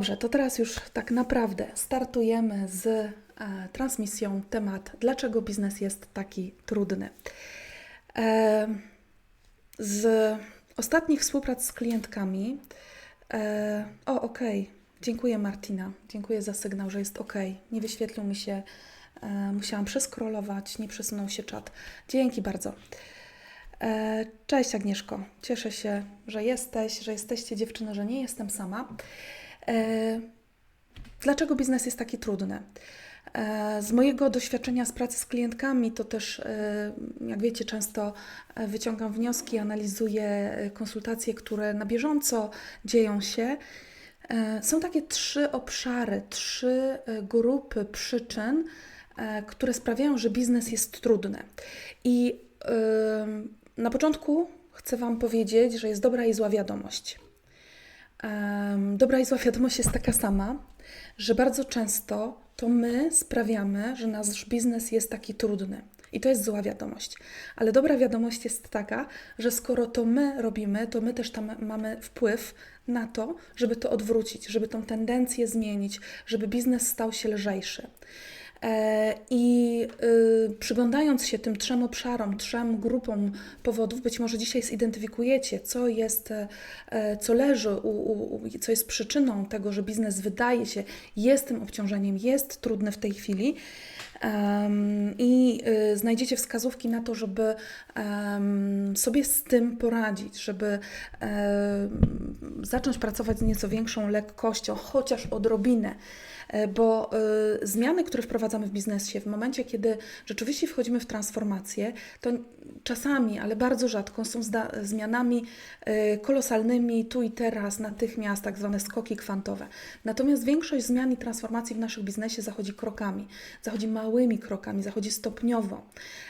Dobrze, to teraz już tak naprawdę startujemy z e, transmisją temat, dlaczego biznes jest taki trudny. E, z ostatnich współprac z klientkami, e, o okej, dziękuję Martina, dziękuję za sygnał, że jest ok. Nie wyświetlił mi się, e, musiałam przeskrolować, nie przesunął się czat. Dzięki bardzo. E, Cześć Agnieszko, cieszę się, że jesteś, że jesteście dziewczyny, że nie jestem sama. E, Dlaczego biznes jest taki trudny? E, Z mojego doświadczenia z pracy z klientkami, to też, e, jak wiecie, często wyciągam wnioski, analizuję konsultacje, które na bieżąco dzieją się. Są takie trzy obszary, trzy grupy przyczyn, które sprawiają, że biznes jest trudny. I na początku chcę Wam powiedzieć, że jest dobra i zła wiadomość. Dobra i zła wiadomość jest taka sama, że bardzo często to my sprawiamy, że nasz biznes jest taki trudny. I to jest zła wiadomość. Ale dobra wiadomość jest taka, że skoro to my robimy, to my też tam mamy wpływ na to, żeby to odwrócić, żeby tą tendencję zmienić, żeby biznes stał się lżejszy. E, I y, przyglądając się tym trzem obszarom, trzem grupom powodów, być może dzisiaj zidentyfikujecie, co jest, e, co leży, u, u- co jest przyczyną tego, że biznes wydaje się, jest tym obciążeniem, jest trudny w tej chwili. I y, znajdziecie wskazówki na to, żeby sobie z tym poradzić, żeby zacząć pracować z nieco większą lekkością, chociaż odrobinę. E, Bo y, zmiany, które wprowadzamy w biznesie, w momencie, kiedy rzeczywiście wchodzimy w transformację, to czasami, ale bardzo rzadko są zmianami y, kolosalnymi tu i teraz, natychmiast, tak zwane skoki kwantowe. Natomiast większość zmian i transformacji w naszym biznesie zachodzi krokami, zachodzi małymi krokami, zachodzi stopniowo.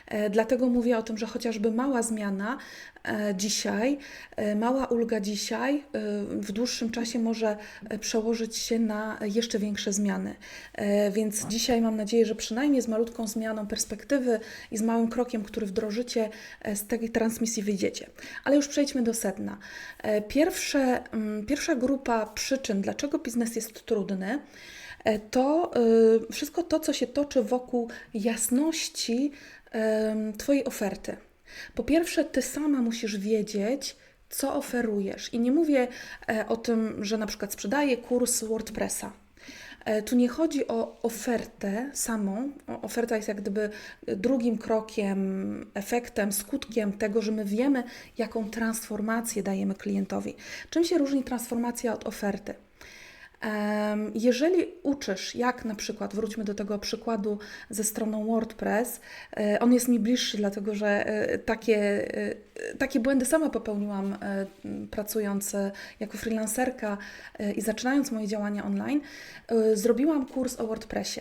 E, Dlatego mówię o tym, że chociażby mała zmiana e, dzisiaj, e, mała ulga dzisiaj w dłuższym czasie może przełożyć się na jeszcze większe zmiany. Więc dzisiaj mam nadzieję, że przynajmniej z malutką zmianą perspektywy i z małym krokiem, który wdrożycie, z tej transmisji wyjdziecie. Ale już przejdźmy do sedna. Pierwsze, mm, pierwsza grupa przyczyn, dlaczego biznes jest trudny, to y, wszystko to, co się toczy wokół jasności Twojej oferty. Po pierwsze, Ty sama musisz wiedzieć, co oferujesz. I nie mówię e, o tym, że na przykład sprzedaję kurs WordPressa. E, Tu nie chodzi o ofertę samą. Oferta jest jak gdyby drugim krokiem, efektem, skutkiem tego, że my wiemy, jaką transformację dajemy klientowi. Czym się różni transformacja od oferty? Jeżeli uczysz, jak na przykład, wróćmy do tego przykładu ze stroną WordPress, e, on jest mi bliższy, dlatego że e, takie, e, takie błędy sama popełniłam pracując jako freelancerka i zaczynając moje działania online. Zrobiłam kurs o WordPressie.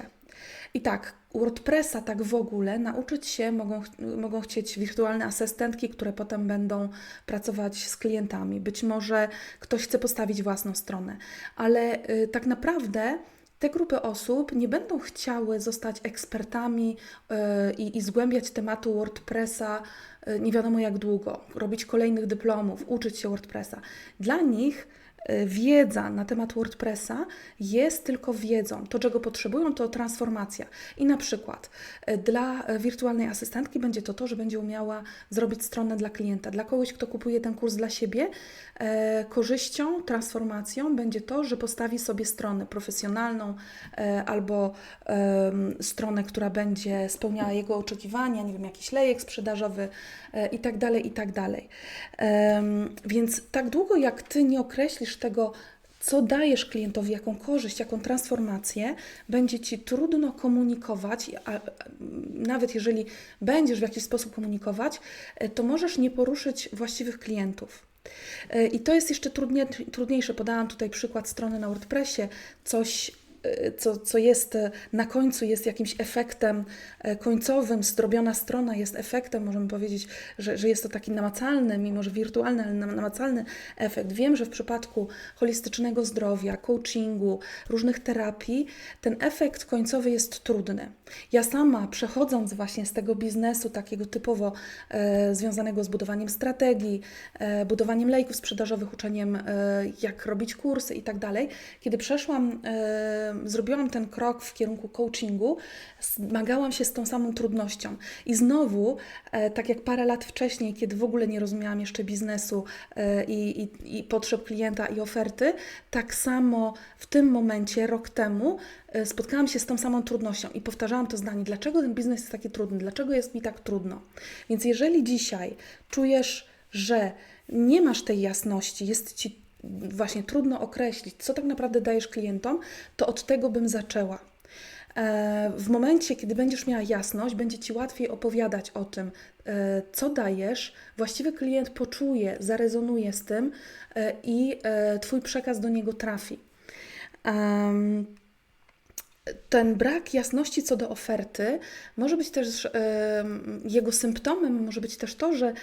I tak, WordPressa tak w ogóle nauczyć się mogą, mogą chcieć wirtualne asystentki, które potem będą pracować z klientami. Być może ktoś chce postawić własną stronę, ale y, tak naprawdę te grupy osób nie będą chciały zostać ekspertami y, i, zgłębiać tematu WordPressa y, nie wiadomo jak długo, robić kolejnych dyplomów, uczyć się WordPressa. Dla nich wiedza na temat WordPressa jest tylko wiedzą. To, czego potrzebują, to transformacja. I na przykład y, dla y, wirtualnej asystentki będzie to to, że będzie umiała zrobić stronę dla klienta. Dla kogoś, kto kupuje ten kurs dla siebie, e, korzyścią, transformacją będzie to, że postawi sobie stronę profesjonalną e, albo stronę, która będzie spełniała jego oczekiwania, nie wiem, jakiś lejek sprzedażowy e, i tak tak Więc tak długo jak Ty nie określisz tego, co dajesz klientowi, jaką korzyść, jaką transformację, będzie Ci trudno komunikować, a, nawet jeżeli będziesz w jakiś sposób komunikować, e, to możesz nie poruszyć właściwych klientów. E, I to jest jeszcze trudnie, trudniejsze. Podałam tutaj przykład strony na WordPressie, coś co, co jest e, na końcu, jest jakimś efektem e, końcowym, zdrobiona strona jest efektem, możemy powiedzieć, że, że jest to taki namacalny, mimo że wirtualny, ale nam- namacalny efekt. Wiem, że w przypadku holistycznego zdrowia, coachingu, różnych terapii, ten efekt końcowy jest trudny. Ja sama przechodząc właśnie z tego biznesu takiego typowo e, związanego z budowaniem strategii, e, budowaniem lejków sprzedażowych, uczeniem e, jak robić kursy i tak dalej, kiedy przeszłam, e, zrobiłam ten krok w kierunku coachingu, zmagałam się z tą samą trudnością. I znowu, e, tak jak parę lat wcześniej, kiedy w ogóle nie rozumiałam jeszcze biznesu e, i, i, i potrzeb klienta i oferty, tak samo w tym momencie, rok temu, e, spotkałam się z tą samą trudnością i powtarzałam to zdanie, dlaczego ten biznes jest taki trudny, dlaczego jest mi tak trudno. Więc jeżeli dzisiaj czujesz, że nie masz tej jasności, jest ci właśnie trudno określić, co tak naprawdę dajesz klientom, to od tego bym zaczęła. E, W momencie, kiedy będziesz miała jasność, będzie ci łatwiej opowiadać o tym, e, co dajesz. Właściwy klient poczuje, zarezonuje z tym e, i Twój przekaz do niego trafi. Ten brak jasności co do oferty może być też jego symptomem, może być też to, że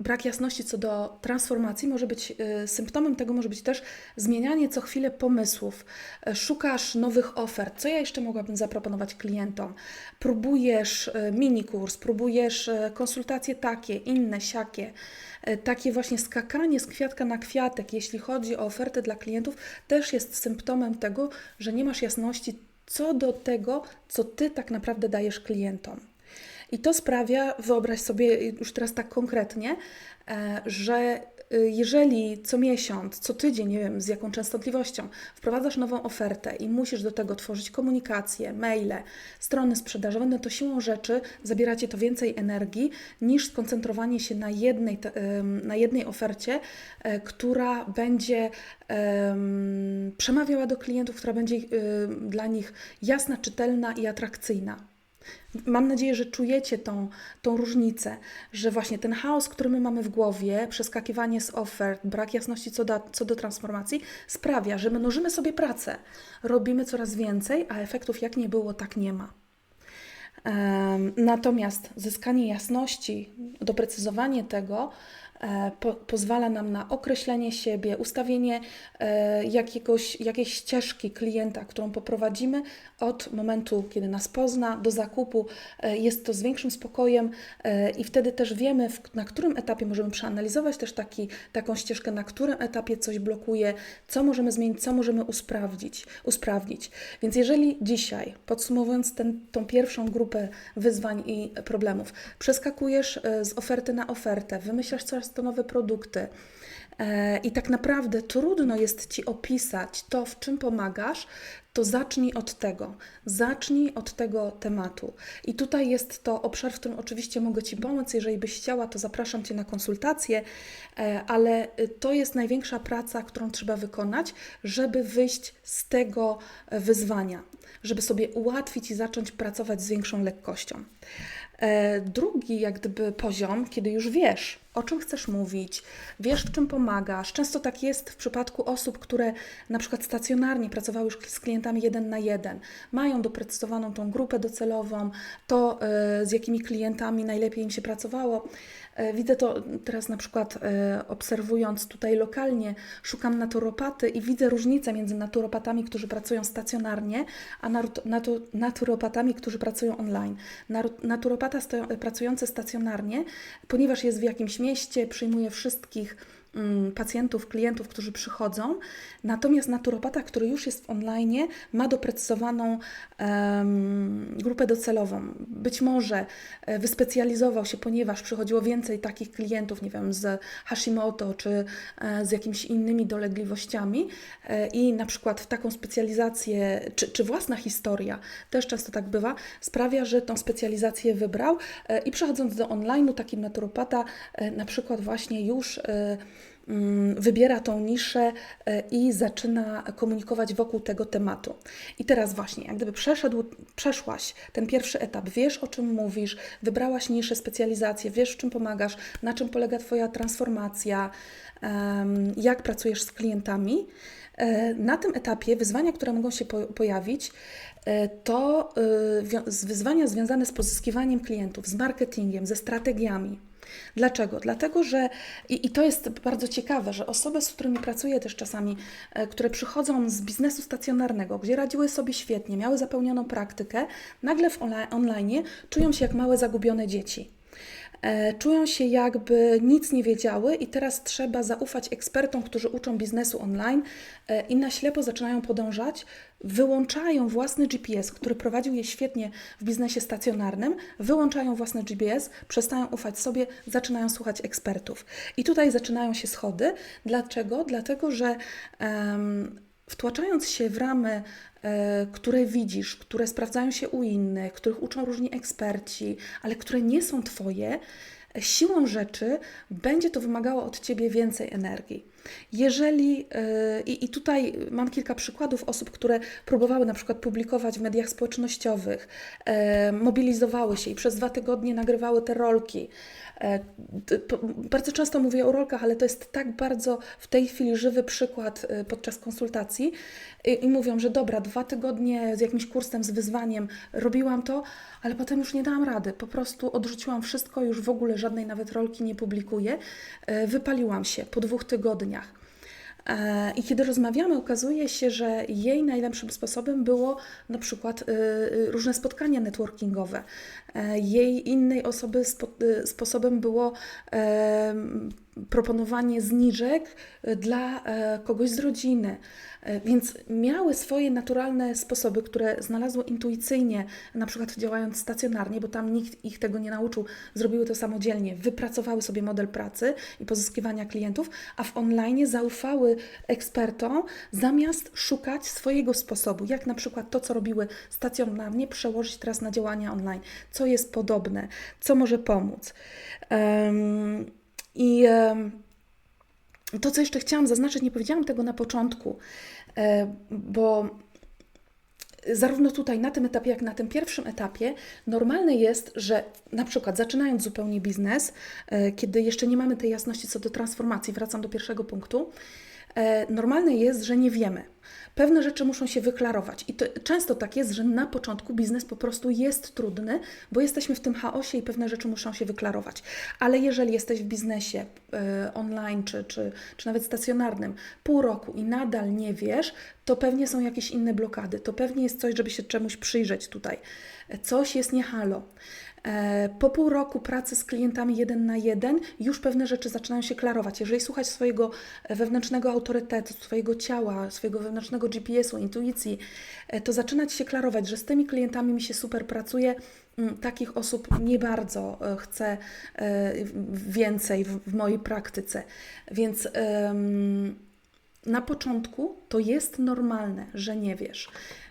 brak jasności co do transformacji może być e, symptomem tego, może być też zmienianie co chwilę pomysłów. E, Szukasz nowych ofert, co ja jeszcze mogłabym zaproponować klientom. Próbujesz e, mini kurs, próbujesz e, konsultacje takie, inne, siakie. Takie właśnie skakanie z kwiatka na kwiatek, jeśli chodzi o oferty dla klientów, też jest symptomem tego, że nie masz jasności co do tego, co ty tak naprawdę dajesz klientom. I to sprawia, wyobraź sobie już teraz tak konkretnie, e, że y, jeżeli co miesiąc, co tydzień, nie wiem z jaką częstotliwością, wprowadzasz nową ofertę i musisz do tego tworzyć komunikację, maile, strony sprzedażowe, no to siłą rzeczy zabiera Cię to więcej energii niż skoncentrowanie się na jednej, na jednej ofercie, e, która będzie em, przemawiała do klientów, która będzie dla nich jasna, czytelna i atrakcyjna. Mam nadzieję, że czujecie tą, tą różnicę, że właśnie ten chaos, który my mamy w głowie, przeskakiwanie z ofert, brak jasności co do, co do transformacji, sprawia, że my mnożymy sobie pracę, robimy coraz więcej, a efektów jak nie było, tak nie ma. Natomiast zyskanie jasności, doprecyzowanie tego po, pozwala nam na określenie siebie, ustawienie e, jakiegoś, jakiejś ścieżki klienta, którą poprowadzimy od momentu, kiedy nas pozna, do zakupu. E, Jest to z większym spokojem e, i wtedy też wiemy, na którym etapie możemy przeanalizować też taki, taką ścieżkę, na którym etapie coś blokuje, co możemy zmienić, co możemy usprawnić. usprawnić. Więc jeżeli dzisiaj, podsumowując ten, tą pierwszą grupę wyzwań i problemów, przeskakujesz e, z oferty na ofertę, wymyślasz coraz to nowe produkty, e, i tak naprawdę trudno jest Ci opisać to, w czym pomagasz, to zacznij od tego. Zacznij od tego tematu. I tutaj jest to obszar, w którym oczywiście mogę Ci pomóc. Jeżeli byś chciała, to zapraszam Cię na konsultację, e, ale y, to jest największa praca, którą trzeba wykonać, żeby wyjść z tego e, wyzwania, żeby sobie ułatwić i zacząć pracować z większą lekkością. Drugi, jak gdyby poziom, kiedy już wiesz, o czym chcesz mówić, wiesz, w czym pomagasz. Często tak jest w przypadku osób, które na przykład stacjonarnie pracowały już z klientami jeden na jeden, mają doprecyzowaną tą grupę docelową, to e, z jakimi klientami najlepiej im się pracowało. E, Widzę to teraz na przykład e, obserwując tutaj lokalnie, szukam naturopaty i widzę różnicę między naturopatami, którzy pracują stacjonarnie, a naturopatami, którzy pracują online. Naturopata pracujący stacjonarnie, ponieważ jest w jakimś mieście, przyjmuje wszystkich pacjentów, klientów, którzy przychodzą. Natomiast naturopata, który już jest online, ma doprecyzowaną em, grupę docelową. Być może e, wyspecjalizował się, ponieważ przychodziło więcej takich klientów, nie wiem, z Hashimoto czy e, z jakimiś innymi dolegliwościami e, i na przykład w taką specjalizację, czy, czy własna historia, też często tak bywa, sprawia, że tą specjalizację wybrał i przechodząc do online'u, taki naturopata na przykład właśnie już mm, wybiera tą niszę e, i zaczyna komunikować wokół tego tematu. I teraz właśnie, jak gdyby przeszedł, przeszłaś ten pierwszy etap, wiesz o czym mówisz, wybrałaś niszę, specjalizację, wiesz w czym pomagasz, na czym polega Twoja transformacja, jak pracujesz z klientami, E, Na tym etapie wyzwania, które mogą się po- pojawić, e, to wyzwania związane z pozyskiwaniem klientów, z marketingiem, ze strategiami. Dlaczego? Dlatego, że i, i to jest bardzo ciekawe, że osoby, z którymi pracuję też czasami, e, które przychodzą z biznesu stacjonarnego, gdzie radziły sobie świetnie, miały zapełnioną praktykę, nagle w onli- online czują się jak małe zagubione dzieci. E, Czują się jakby nic nie wiedziały i teraz trzeba zaufać ekspertom, którzy uczą biznesu online e, i na ślepo zaczynają podążać, wyłączają własny GPS, który prowadził je świetnie w biznesie stacjonarnym, wyłączają własny GPS, przestają ufać sobie, zaczynają słuchać ekspertów. I tutaj zaczynają się schody. Dlaczego? Dlatego, że em, wtłaczając się w ramy, e, które widzisz, które sprawdzają się u innych, których uczą różni eksperci, ale które nie są Twoje, siłą rzeczy będzie to wymagało od Ciebie więcej energii. Jeżeli, e, i, i tutaj mam kilka przykładów osób, które próbowały na przykład publikować w mediach społecznościowych, e, mobilizowały się i przez dwa tygodnie nagrywały te rolki. Po- Bardzo często mówię o rolkach, ale to jest tak bardzo w tej chwili żywy przykład podczas konsultacji i, i mówią, że dobra, dwa tygodnie z jakimś kursem, z wyzwaniem robiłam to, ale potem już nie dałam rady. Po prostu odrzuciłam wszystko, już w ogóle żadnej nawet rolki nie publikuję. Wypaliłam się po dwóch tygodniach. E, I kiedy rozmawiamy, okazuje się, że jej najlepszym sposobem było na przykład y, y, różne spotkania networkingowe. E, Jej innej osoby spo, y, sposobem było em, proponowanie zniżek y, dla e, kogoś z rodziny. E, Więc miały swoje naturalne sposoby, które znalazły intuicyjnie, na przykład działając stacjonarnie, bo tam nikt ich tego nie nauczył, zrobiły to samodzielnie, wypracowały sobie model pracy i pozyskiwania klientów, a w online zaufały ekspertom, zamiast szukać swojego sposobu, jak na przykład to, co robiły stacjonarnie, przełożyć teraz na działania online, co jest podobne, co może pomóc. Em, I em, to, co jeszcze chciałam zaznaczyć, nie powiedziałam tego na początku, e, bo zarówno tutaj na tym etapie, jak na tym pierwszym etapie, normalne jest, że na przykład zaczynając zupełnie biznes, e, kiedy jeszcze nie mamy tej jasności co do transformacji, wracam do pierwszego punktu, normalne jest, że nie wiemy. Pewne rzeczy muszą się wyklarować. I to często tak jest, że na początku biznes po prostu jest trudny, bo jesteśmy w tym chaosie i pewne rzeczy muszą się wyklarować. Ale jeżeli jesteś w biznesie e, online czy, czy, czy nawet stacjonarnym pół roku i nadal nie wiesz, to pewnie są jakieś inne blokady. To pewnie jest coś, żeby się czemuś przyjrzeć tutaj. E, Coś jest nie halo. E, Po pół roku pracy z klientami jeden na jeden już pewne rzeczy zaczynają się klarować. Jeżeli słuchać swojego wewnętrznego autorytetu, swojego ciała, swojego wewnętrznego GPS-u, intuicji, e, to zaczyna Ci się klarować, że z tymi klientami mi się super pracuje. Mm, Takich osób nie bardzo e, chcę e, więcej w, mojej praktyce. Więc na początku to jest normalne, że nie wiesz.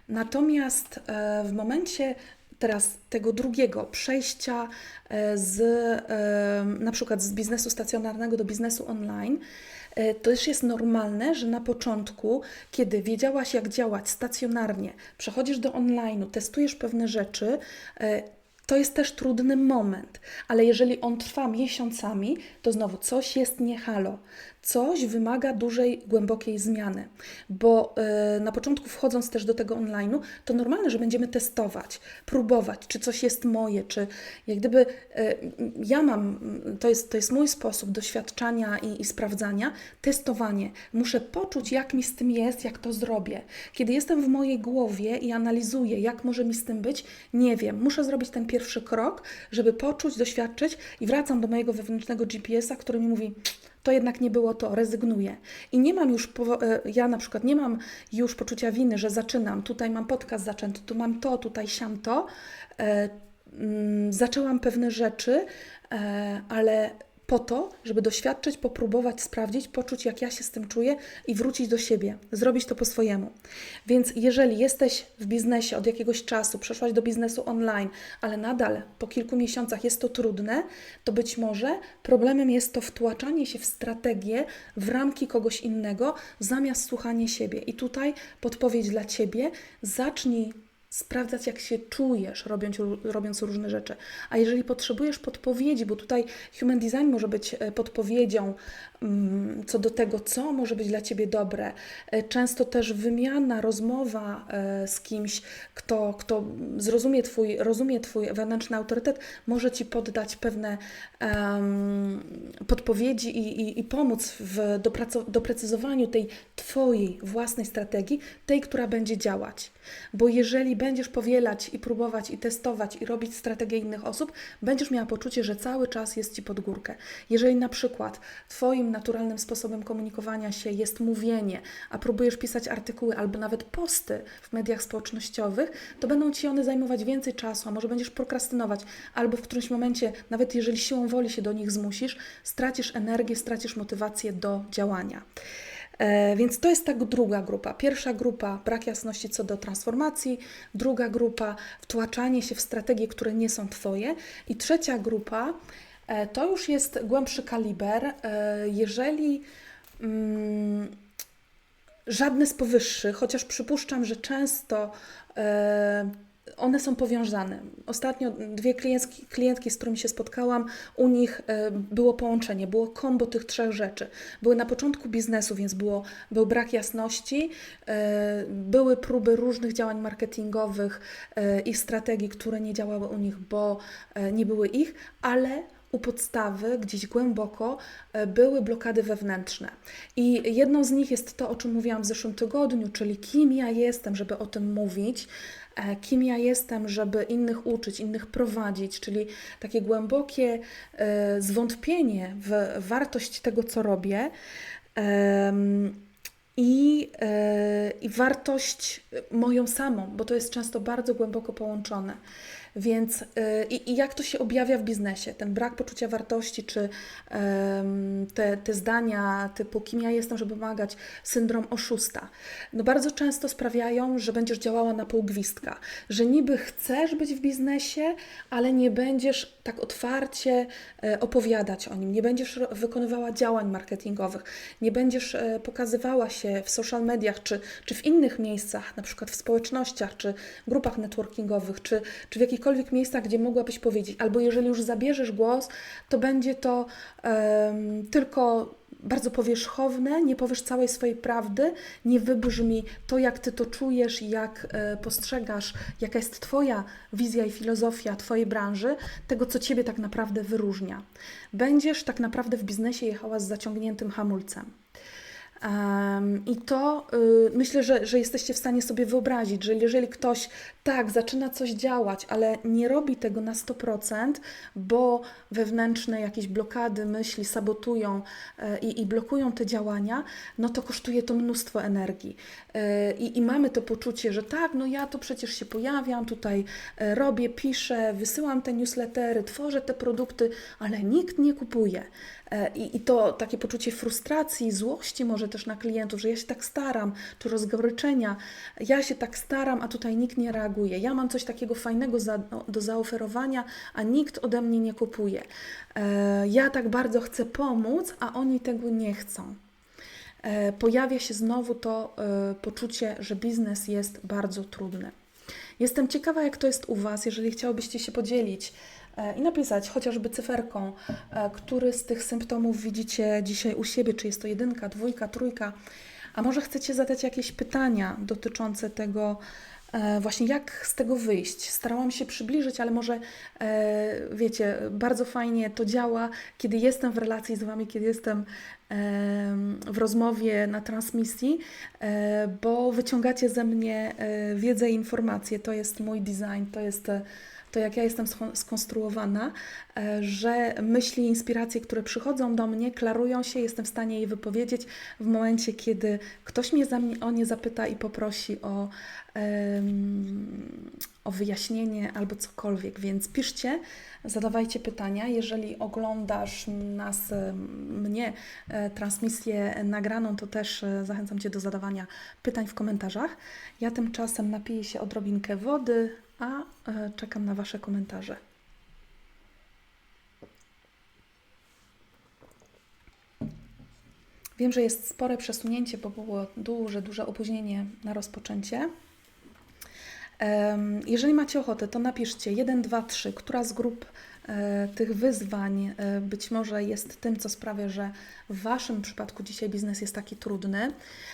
Natomiast e, w momencie teraz tego drugiego przejścia e, z e, na przykład z biznesu stacjonarnego do biznesu online, e, to też jest normalne, że na początku, kiedy wiedziałaś jak działać stacjonarnie, przechodzisz do online'u, testujesz pewne rzeczy, e, to jest też trudny moment, ale jeżeli on trwa miesiącami, to znowu coś jest nie halo. Coś wymaga dużej, głębokiej zmiany, bo e, na początku wchodząc też do tego online'u, to normalne, że będziemy testować, próbować, czy coś jest moje, czy jak gdyby e, ja mam, to jest, to jest mój sposób doświadczania i, i sprawdzania, testowanie. Muszę poczuć, jak mi z tym jest, jak to zrobię. Kiedy jestem w mojej głowie i analizuję, jak może mi z tym być, nie wiem. Muszę zrobić ten pierwszy krok, żeby poczuć, doświadczyć i wracam do mojego wewnętrznego GPS-a, który mi mówi, to jednak nie było to, rezygnuję. I nie mam już, e, ja na przykład nie mam już poczucia winy, że zaczynam, tutaj mam podcast zaczęty, tu mam to, tutaj siam to. E, mm, zaczęłam pewne rzeczy, e, ale po to, żeby doświadczyć, popróbować, sprawdzić, poczuć, jak ja się z tym czuję i wrócić do siebie, zrobić to po swojemu. Więc jeżeli jesteś w biznesie od jakiegoś czasu, przeszłaś do biznesu online, ale nadal po kilku miesiącach jest to trudne, to być może problemem jest to wtłaczanie się w strategię, w ramki kogoś innego, zamiast słuchanie siebie. I tutaj podpowiedź dla Ciebie: zacznij sprawdzać, jak się czujesz, robiąc, robiąc różne rzeczy. A jeżeli potrzebujesz podpowiedzi, bo tutaj Human Design może być e, podpowiedzią mm, co do tego, co może być dla Ciebie dobre, e, często też wymiana, rozmowa e, z kimś, kto, kto zrozumie twój, rozumie Twój wewnętrzny autorytet, może Ci poddać pewne um, podpowiedzi i, i, i pomóc w doprecyzowaniu tej Twojej własnej strategii, tej, która będzie działać. Bo jeżeli będziesz powielać i próbować i testować i robić strategię innych osób, będziesz miała poczucie, że cały czas jest Ci pod górkę. Jeżeli na przykład Twoim naturalnym sposobem komunikowania się jest mówienie, a próbujesz pisać artykuły albo nawet posty w mediach społecznościowych, to będą Ci one zajmować więcej czasu, a może będziesz prokrastynować, albo w którymś momencie, nawet jeżeli siłą woli się do nich zmusisz, stracisz energię, stracisz motywację do działania. E, więc to jest tak druga grupa. Pierwsza grupa brak jasności co do transformacji, druga grupa wtłaczanie się w strategie, które nie są Twoje, i trzecia grupa e, to już jest głębszy kaliber. E, jeżeli mm, żadne z powyższych, chociaż przypuszczam, że często one są powiązane. Ostatnio dwie klientki, klientki, z którymi się spotkałam, u nich e, było połączenie, było kombo tych trzech rzeczy. Były na początku biznesu, więc było, był brak jasności, e, były próby różnych działań marketingowych e, i strategii, które nie działały u nich, bo nie były ich, ale u podstawy, gdzieś głęboko, były blokady wewnętrzne. I jedną z nich jest to, o czym mówiłam w zeszłym tygodniu, czyli kim ja jestem, żeby o tym mówić, kim ja jestem, żeby innych uczyć, innych prowadzić, czyli takie głębokie e, zwątpienie w wartość tego, co robię. I, e, I wartość moją samą, bo to jest często bardzo głęboko połączone. Więc yy, i jak to się objawia w biznesie? Ten brak poczucia wartości, czy te, te zdania typu kim ja jestem, żeby pomagać, syndrom oszusta, no bardzo często sprawiają, że będziesz działała na pół gwizdka, że niby chcesz być w biznesie, ale nie będziesz tak otwarcie yy, opowiadać o nim, nie będziesz wykonywała działań marketingowych, nie będziesz yy, pokazywała się w social mediach, czy, czy w innych miejscach, na przykład w społecznościach, czy grupach networkingowych, czy, czy w jakichś jakichkolwiek miejscach, gdzie mogłabyś powiedzieć, albo jeżeli już zabierzesz głos, to będzie to um, tylko bardzo powierzchowne, nie powiesz całej swojej prawdy, nie wybrzmi to, jak ty to czujesz, jak e, postrzegasz, jaka jest Twoja wizja i filozofia Twojej branży, tego, co Ciebie tak naprawdę wyróżnia. Będziesz tak naprawdę w biznesie jechała z zaciągniętym hamulcem. Um, I to y, myślę, że, że jesteście w stanie sobie wyobrazić, że jeżeli ktoś tak zaczyna coś działać, ale nie robi tego na 100%, bo wewnętrzne jakieś blokady myśli sabotują y, i blokują te działania, no to kosztuje to mnóstwo energii. Y, I mamy to poczucie, że tak, no ja to przecież się pojawiam, tutaj e, robię, piszę, wysyłam te newslettery, tworzę te produkty, ale nikt nie kupuje. E, I, I to takie poczucie frustracji, złości może też na klientów, że ja się tak staram, czy rozgoryczenia, ja się tak staram, a tutaj nikt nie reaguje. Ja mam coś takiego fajnego za, do zaoferowania, a nikt ode mnie nie kupuje. E, ja tak bardzo chcę pomóc, a oni tego nie chcą. E, pojawia się znowu to poczucie, że biznes jest bardzo trudny. Jestem ciekawa, jak to jest u Was, jeżeli chciałobyście się podzielić i napisać chociażby cyferką, e, który z tych symptomów widzicie dzisiaj u siebie, czy jest to jedynka, dwójka, trójka, a może chcecie zadać jakieś pytania dotyczące tego, e, właśnie jak z tego wyjść. Starałam się przybliżyć, ale może wiecie, bardzo fajnie to działa, kiedy jestem w relacji z Wami, kiedy jestem w rozmowie na transmisji, bo wyciągacie ze mnie wiedzę i informacje. To jest mój design, to jest to jak ja jestem skonstruowana, e, że myśli, inspiracje, które przychodzą do mnie, klarują się, jestem w stanie je wypowiedzieć w momencie, kiedy ktoś mnie o nie zapyta i poprosi o, o wyjaśnienie albo cokolwiek. Więc piszcie, zadawajcie pytania. Jeżeli oglądasz nas, mnie, e, transmisję nagraną, to też e, zachęcam Cię do zadawania pytań w komentarzach. Ja tymczasem napiję się odrobinkę wody, a e, czekam na Wasze komentarze. Wiem, że jest spore przesunięcie, bo było duże, duże opóźnienie na rozpoczęcie. Jeżeli macie ochotę, to napiszcie 1, 2, 3, która z grup tych wyzwań e, być może jest tym, co sprawia, że w Waszym przypadku dzisiaj biznes jest taki trudny,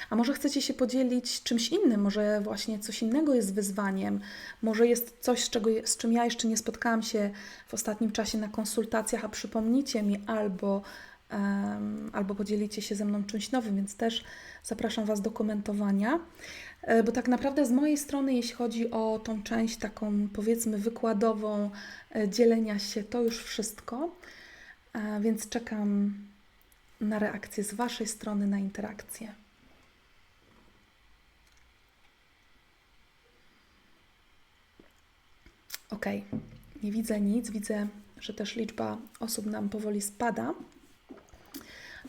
a może chcecie się podzielić czymś innym, może właśnie coś innego jest wyzwaniem, może jest coś, z, czego, z czym ja jeszcze nie spotkałam się w ostatnim czasie na konsultacjach, a przypomnicie mi albo, albo podzielicie się ze mną czymś nowym, więc też zapraszam Was do komentowania. E, Bo tak naprawdę z mojej strony, jeśli chodzi o tą część taką powiedzmy wykładową, e, dzielenia się, to już wszystko. E, Więc czekam na reakcję z Waszej strony, na interakcję. Ok, nie widzę nic, widzę, że też liczba osób nam powoli spada.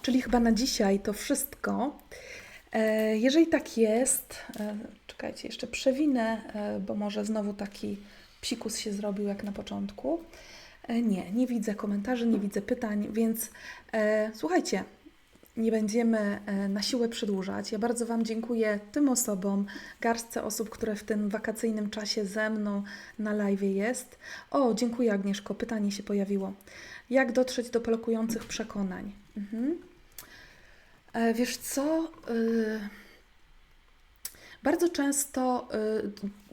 Czyli chyba na dzisiaj to wszystko. E, Jeżeli tak jest, e, czekajcie, jeszcze przewinę, e, bo może znowu taki psikus się zrobił jak na początku. Nie, nie widzę komentarzy, nie widzę pytań, więc e, słuchajcie, nie będziemy na siłę przedłużać. Ja bardzo Wam dziękuję tym osobom, garstce osób, które w tym wakacyjnym czasie ze mną na live jest. O, dziękuję Agnieszko, pytanie się pojawiło. Jak dotrzeć do blokujących przekonań? Mhm. E, Wiesz co? y, Bardzo często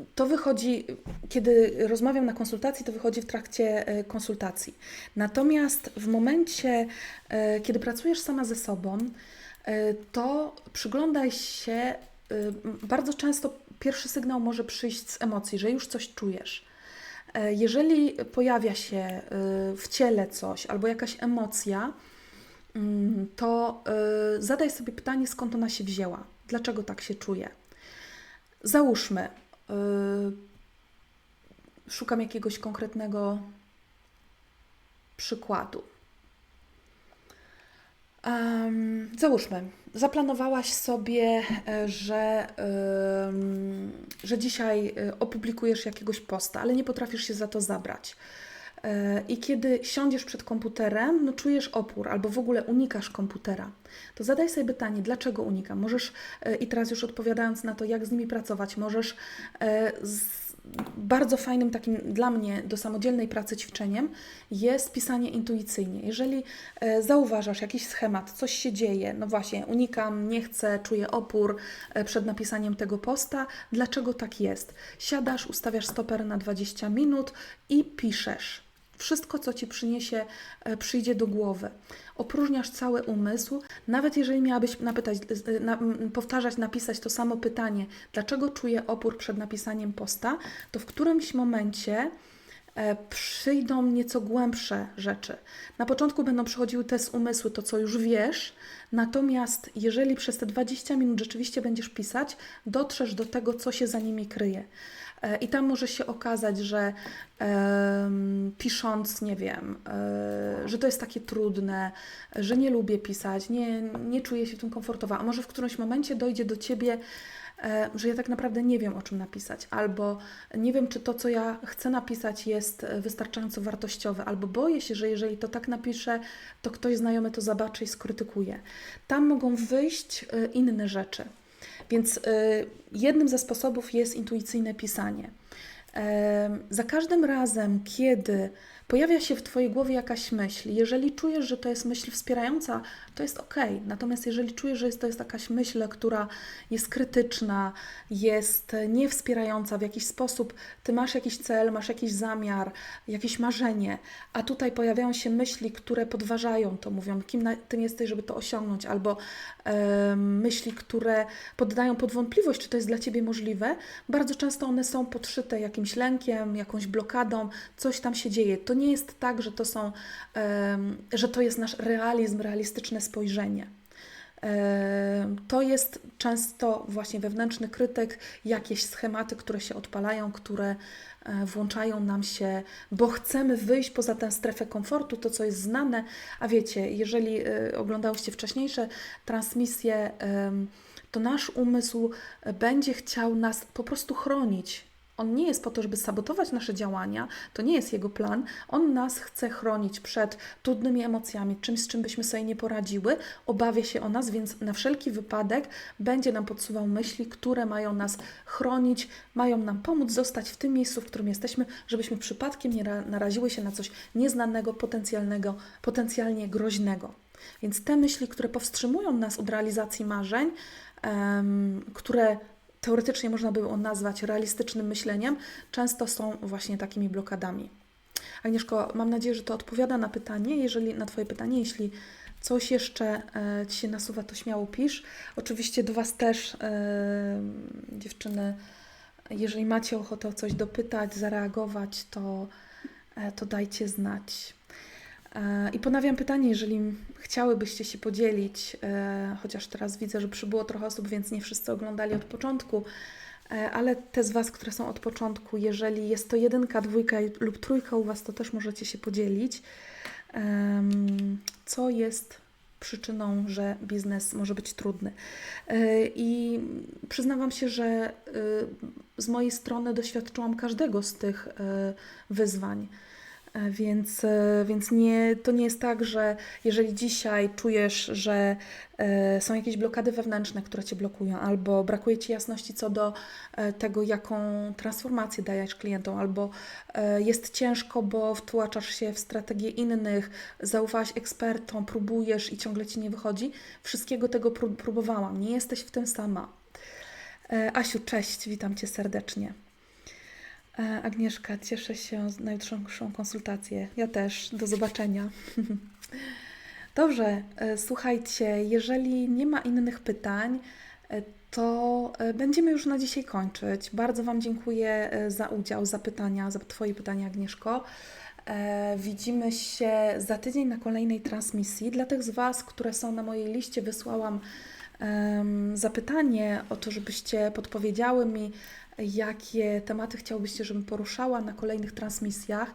y, to wychodzi, kiedy rozmawiam na konsultacji, to wychodzi w trakcie y, konsultacji. Natomiast w momencie, kiedy pracujesz sama ze sobą, to przyglądaj się, bardzo często pierwszy sygnał może przyjść z emocji, że już coś czujesz. E, Jeżeli pojawia się w ciele coś albo jakaś emocja, to y, zadaj sobie pytanie, skąd ona się wzięła, dlaczego tak się czuje. Załóżmy, y, szukam jakiegoś konkretnego przykładu. Em, załóżmy, zaplanowałaś sobie, e, że, em, że dzisiaj e, opublikujesz jakiegoś posta, ale nie potrafisz się za to zabrać. E, I kiedy siądziesz przed komputerem, no czujesz opór albo w ogóle unikasz komputera, to zadaj sobie pytanie, dlaczego unikam? Możesz, e, i teraz już odpowiadając na to, jak z nimi pracować, możesz e, z bardzo fajnym takim dla mnie do samodzielnej pracy ćwiczeniem jest pisanie intuicyjnie. Jeżeli zauważasz jakiś schemat, coś się dzieje, no właśnie, unikam, nie chcę, czuję opór przed napisaniem tego posta, dlaczego tak jest? Siadasz, ustawiasz stoper na 20 minut i piszesz. Wszystko, co ci przyniesie, e, przyjdzie do głowy. Opróżniasz cały umysł. Nawet jeżeli miałabyś napytać, e, na, powtarzać, napisać to samo pytanie, dlaczego czuję opór przed napisaniem posta, to w którymś momencie e, przyjdą nieco głębsze rzeczy. Na początku będą przychodziły te z umysłu, to co już wiesz, natomiast jeżeli przez te 20 minut rzeczywiście będziesz pisać, dotrzesz do tego, co się za nimi kryje. E, I tam może się okazać, że pisząc, nie wiem, e, że to jest takie trudne, że nie lubię pisać, nie, nie czuję się w tym komfortowa, a może w którymś momencie dojdzie do ciebie, e, że ja tak naprawdę nie wiem, o czym napisać, albo nie wiem, czy to, co ja chcę napisać, jest wystarczająco wartościowe, albo boję się, że jeżeli to tak napiszę, to ktoś znajomy to zobaczy i skrytykuje. Tam mogą wyjść inne rzeczy. Więc y, jednym ze sposobów jest intuicyjne pisanie. Em, Za każdym razem, kiedy pojawia się w Twojej głowie jakaś myśl, jeżeli czujesz, że to jest myśl wspierająca, to jest ok. Natomiast jeżeli czujesz, że jest, to jest jakaś myśl, która jest krytyczna, jest niewspierająca w jakiś sposób, Ty masz jakiś cel, masz jakiś zamiar, jakieś marzenie, a tutaj pojawiają się myśli, które podważają to, mówią, kim na, Tym jesteś, żeby to osiągnąć, albo em, myśli, które poddają pod wątpliwość, czy to jest dla Ciebie możliwe, bardzo często one są podszyte jakimś lękiem, jakąś blokadą, coś tam się dzieje. To nie jest tak, że to są, em, że to jest nasz realizm, realistyczne spojrzenie. Em, To jest często właśnie wewnętrzny krytyk, jakieś schematy, które się odpalają, które e, włączają nam się, bo chcemy wyjść poza tę strefę komfortu, to co jest znane. A wiecie, jeżeli e, oglądałyście wcześniejsze transmisje, to nasz umysł będzie chciał nas po prostu chronić. On nie jest po to, żeby sabotować nasze działania, to nie jest jego plan. On nas chce chronić przed trudnymi emocjami, czymś, z czym byśmy sobie nie poradziły, obawia się o nas, więc na wszelki wypadek będzie nam podsuwał myśli, które mają nas chronić, mają nam pomóc zostać w tym miejscu, w którym jesteśmy, żebyśmy przypadkiem nie ra- naraziły się na coś nieznanego, potencjalnego, potencjalnie groźnego. Więc te myśli, które powstrzymują nas od realizacji marzeń, które teoretycznie można by było nazwać realistycznym myśleniem, często są właśnie takimi blokadami. Agnieszko, mam nadzieję, że to odpowiada na pytanie. Jeżeli na Twoje pytanie, jeśli coś jeszcze e, Ci się nasuwa, to śmiało pisz. Oczywiście do Was też, e, dziewczyny, jeżeli macie ochotę o coś dopytać, zareagować, to, e, to dajcie znać. E, I ponawiam pytanie, jeżeli chciałybyście się podzielić, e, chociaż teraz widzę, że przybyło trochę osób, więc nie wszyscy oglądali od początku, e, ale te z Was, które są od początku, jeżeli jest to jedynka, dwójka lub trójka u Was, to też możecie się podzielić. Co jest przyczyną, że biznes może być trudny? I przyznam Wam się, że e, z mojej strony doświadczyłam każdego z tych wyzwań. E, Więc, e, więc nie, to nie jest tak, że jeżeli dzisiaj czujesz, że e, są jakieś blokady wewnętrzne, które cię blokują, albo brakuje ci jasności co do tego, jaką transformację dajesz klientom, albo jest ciężko, bo wtłaczasz się w strategię innych, zaufałaś ekspertom, próbujesz i ciągle ci nie wychodzi. Wszystkiego tego prób- próbowałam. Nie jesteś w tym sama. Asiu, cześć, witam cię serdecznie. E, Agnieszka, cieszę się na jutrzejszą konsultację. Ja też. Do zobaczenia. Dobrze, e, słuchajcie, jeżeli nie ma innych pytań, e, to będziemy już na dzisiaj kończyć. Bardzo Wam dziękuję za udział, za pytania, za Twoje pytania, Agnieszko. Widzimy się za tydzień na kolejnej transmisji. Dla tych z Was, które są na mojej liście, wysłałam zapytanie o to, żebyście podpowiedziały mi, jakie tematy chciałbyście, żebym poruszała na kolejnych transmisjach.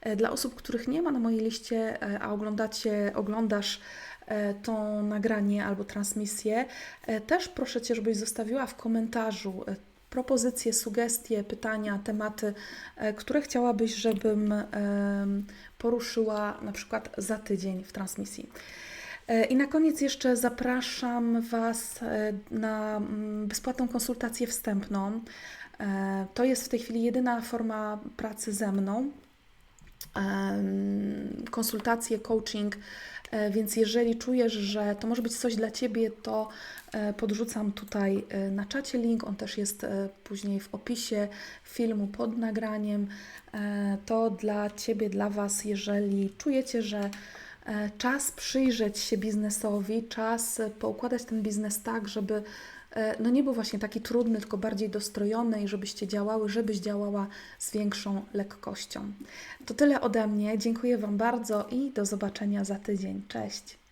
E, Dla osób, których nie ma na mojej liście, e, a oglądacie, oglądasz e, to nagranie albo transmisję, też proszę Cię, żebyś zostawiła w komentarzu propozycje, sugestie, pytania, tematy, które chciałabyś, żebym poruszyła na przykład za tydzień w transmisji. E, I na koniec jeszcze zapraszam Was e, na mm, bezpłatną konsultację wstępną. E, To jest w tej chwili jedyna forma pracy ze mną. Em, Konsultacje, coaching, więc jeżeli czujesz, że to może być coś dla Ciebie, to podrzucam tutaj na czacie link. On też jest później w opisie filmu pod nagraniem. To dla Ciebie, dla Was, jeżeli czujecie, że czas przyjrzeć się biznesowi, czas e, poukładać ten biznes tak, żeby e, no nie był właśnie taki trudny, tylko bardziej dostrojony i żebyście działały, żebyś działała z większą lekkością. To tyle ode mnie. Dziękuję Wam bardzo i do zobaczenia za tydzień. Cześć.